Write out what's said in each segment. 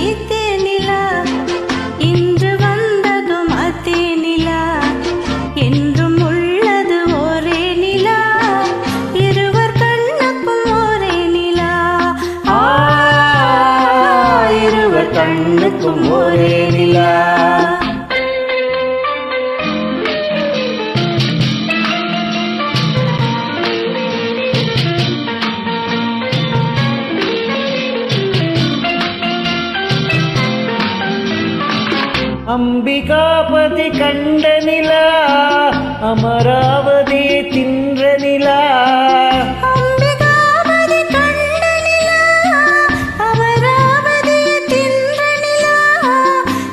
வந்ததும் நிலா இன்று வந்ததும் அதே நிலா என்றும் உள்ளது ஒரே நிலா இருவர் கண்ணுக்கும் ஒரே நிலா இருவர் கண்ணுக்கும் ஒரே நிலா நிலா அமராவதி தின்ற நிலா.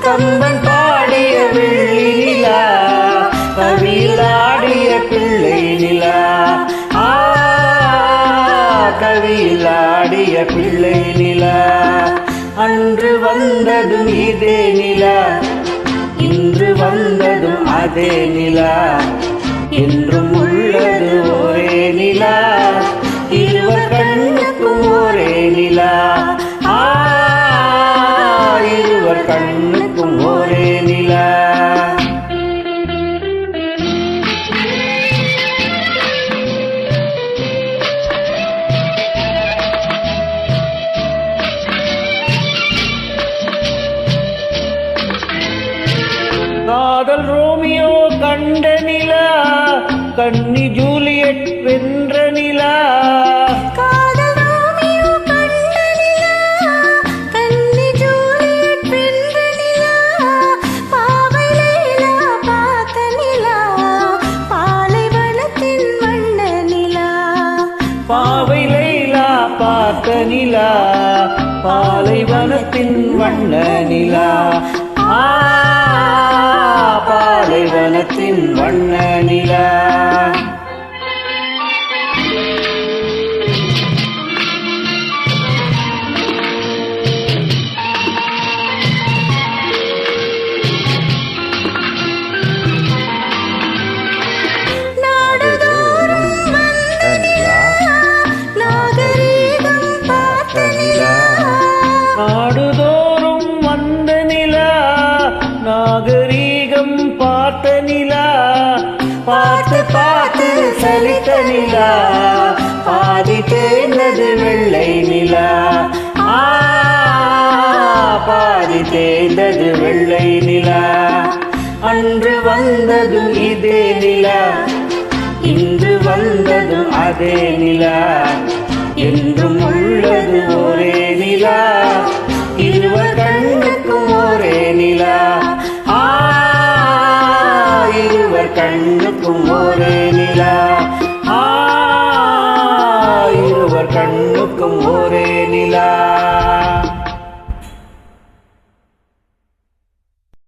கம்பன் பாடிய வெள்ளி நிலா கவியிலாடிய பிள்ளை நிலா. ஆ கவியிலாடிய பிள்ளை நிலா. அன்று வந்ததும் இதே நிலா. அதே நிலா. என்றும் காதல் ரோமியோ கண்ட நிலா கன்னி ஜூலியட் வென்ற நிலா. பாவை லைலா பார்த்த நிலா பாலைவனத்தின் வண்ண நிலா. வண்ண பார்த்து நிலா பாதி தேர்ந்தது வெள்ளை நிலா. பாதி தேர்ந்தது வெள்ளை நிலா. அன்று வந்ததும் இதே நிலா. இன்று வந்ததும் அதே நிலா. என்றும் உள்ளது ஒரே நிலா. கண்ணுக்கும் ஒரே நிலா.